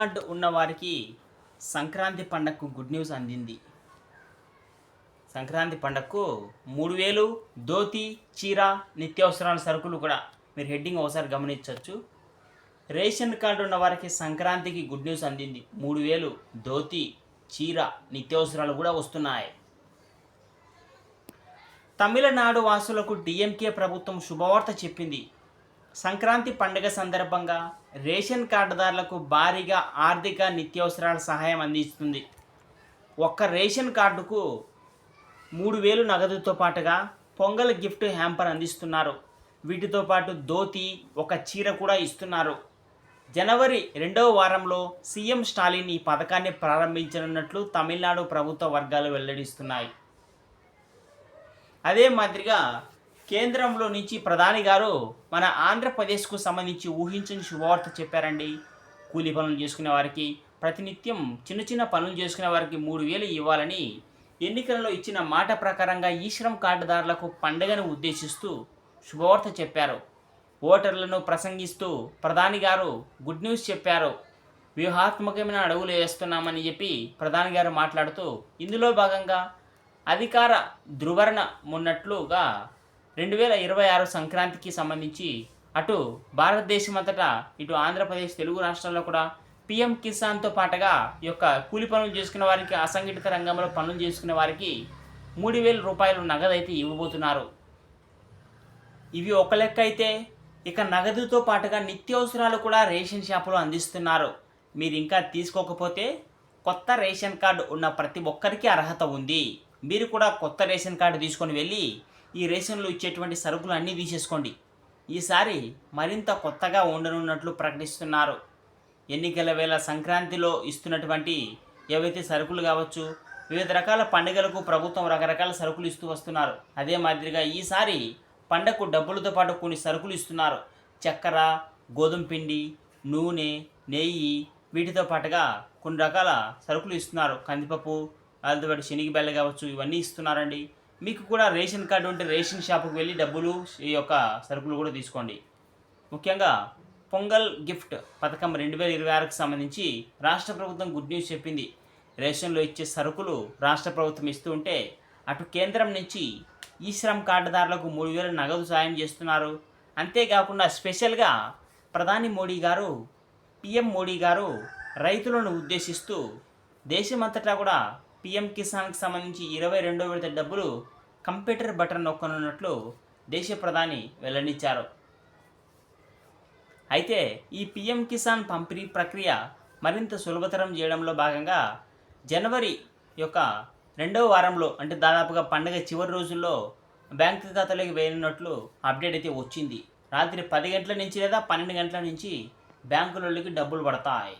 Card ఉన్నవారికి సంక్రాంతి పండగకు good news అందింది. సంక్రాంతి పండగకు మూడు వేలు ధోతి చీర నిత్యావసరాల సరుకులు కూడా మీరు హెడ్డింగ్ ఒకసారి గమనించవచ్చు. రేషన్ కార్డు ఉన్న వారికి సంక్రాంతికి గుడ్ న్యూస్ అందింది. మూడు వేలు ధోతి చీర నిత్యావసరాలు కూడా వస్తున్నాయి. తమిళనాడు వాసులకు డిఎంకే ప్రభుత్వం శుభవార్త చెప్పింది. సంక్రాంతి పండుగ సందర్భంగా రేషన్ కార్డుదారులకు భారీగా ఆర్థిక నిత్యావసరాల సహాయం అందిస్తుంది. ఒక్క రేషన్ కార్డుకు మూడు వేలు నగదుతో పాటుగా పొంగల్ గిఫ్ట్ హ్యాంపర్ అందిస్తున్నారు. వీటితో పాటు ధోతి ఒక చీర కూడా ఇస్తున్నారు. జనవరి రెండవ వారంలో సీఎం స్టాలిన్ ఈ పథకాన్ని ప్రారంభించనున్నట్లు తమిళనాడు ప్రభుత్వ వర్గాలు వెల్లడిస్తున్నాయి. అదే మాదిరిగా కేంద్రంలో నుంచి ప్రధాని గారు మన ఆంధ్రప్రదేశ్కు సంబంధించి ఊహించని శుభవార్త చెప్పారండి. కూలి పనులు చేసుకునే వారికి ప్రతినిత్యం చిన్న చిన్న పనులు చేసుకునే వారికి మూడు వేలు ఇవ్వాలని ఎన్నికలలో ఇచ్చిన మాట ప్రకారంగా ఈ శ్రమ్ కార్డుదారులకు పండగను ఉద్దేశిస్తూ శుభవార్త చెప్పారు. ఓటర్లను ప్రసంగిస్తూ ప్రధాని గారు గుడ్ న్యూస్ చెప్పారు. వ్యూహాత్మకమైన అడుగులు వేస్తున్నామని చెప్పి ప్రధాని గారు మాట్లాడుతూ ఇందులో భాగంగా అధికార ధృవరణ ఉన్నట్లుగా రెండు వేల ఇరవై ఆరు సంక్రాంతికి సంబంధించి అటు భారతదేశం అంతటా ఇటు ఆంధ్రప్రదేశ్ తెలుగు రాష్ట్రాల్లో కూడా పిఎం కిసాన్తో పాటుగా ఈ యొక్క కూలి పనులు చేసుకునే వారికి అసంఘటిత రంగంలో పనులు చేసుకునే వారికి మూడు వేల రూపాయలు నగదు అయితే ఇవ్వబోతున్నారు. ఇవి ఒక లెక్క అయితే ఇక నగదుతో పాటుగా నిత్యావసరాలు కూడా రేషన్ షాపులో అందిస్తున్నారు. మీరు ఇంకా తీసుకోకపోతే కొత్త రేషన్ కార్డు ఉన్న ప్రతి ఒక్కరికి అర్హత ఉంది. మీరు కూడా కొత్త రేషన్ కార్డు తీసుకొని వెళ్ళి ఈ రేషన్లో ఇచ్చేటువంటి సరుకులు అన్నీ తీసేసుకోండి. ఈసారి మరింత కొత్తగా ఉండనున్నట్లు ప్రకటిస్తున్నారు. ఎన్నికల వేళ సంక్రాంతిలో ఇస్తున్నటువంటి ఏవైతే సరుకులు కావచ్చు వివిధ రకాల పండుగలకు ప్రభుత్వం రకరకాల సరుకులు ఇస్తూ వస్తున్నారు. అదే మాదిరిగా ఈసారి పండగకు డబ్బులతో పాటు కొన్ని సరుకులు ఇస్తున్నారు. చక్కెర గోధుమ పిండి నూనె నెయ్యి వీటితో పాటుగా కొన్ని రకాల సరుకులు ఇస్తున్నారు. కందిపప్పు వాళ్ళతో పాటు శనగ బెల్ల కావచ్చు ఇవన్నీ ఇస్తున్నారండి. మీకు కూడా రేషన్ కార్డు ఉంటే రేషన్ షాప్కి వెళ్ళి డబ్బులు ఈ యొక్క సరుకులు కూడా తీసుకోండి. ముఖ్యంగా పొంగల్ గిఫ్ట్ పథకం రెండు వేల ఇరవై ఆరుకు సంబంధించి రాష్ట్ర ప్రభుత్వం గుడ్ న్యూస్ చెప్పింది. రేషన్లో ఇచ్చే సరుకులు రాష్ట్ర ప్రభుత్వం ఇస్తూ ఉంటే అటు కేంద్రం నుంచి ఈ శ్రమ్ కార్డుదారులకు మూడు వేల నగదు సాయం చేస్తున్నారు. అంతేకాకుండా స్పెషల్గా ప్రధాని మోడీ గారు పిఎం మోడీ గారు రైతులను ఉద్దేశిస్తూ దేశమంతటా కూడా పిఎం కిసాన్కి సంబంధించి ఇరవై రెండో విడత డబ్బులు కంప్యూటర్ బటన్ నొక్కనున్నట్లు దేశ ప్రధాని వెల్లడించారు. అయితే ఈ పిఎం కిసాన్ పంపిణీ ప్రక్రియ మరింత సులభతరం చేయడంలో భాగంగా జనవరి యొక్క రెండవ వారంలో అంటే దాదాపుగా పండగ చివరి రోజుల్లో బ్యాంకు ఖాతాలోకి వేయనున్నట్లు అప్డేట్ అయితే వచ్చింది. రాత్రి పది గంటల నుంచి లేదా పన్నెండు గంటల నుంచి బ్యాంకులలోకి డబ్బులు పడతాయి.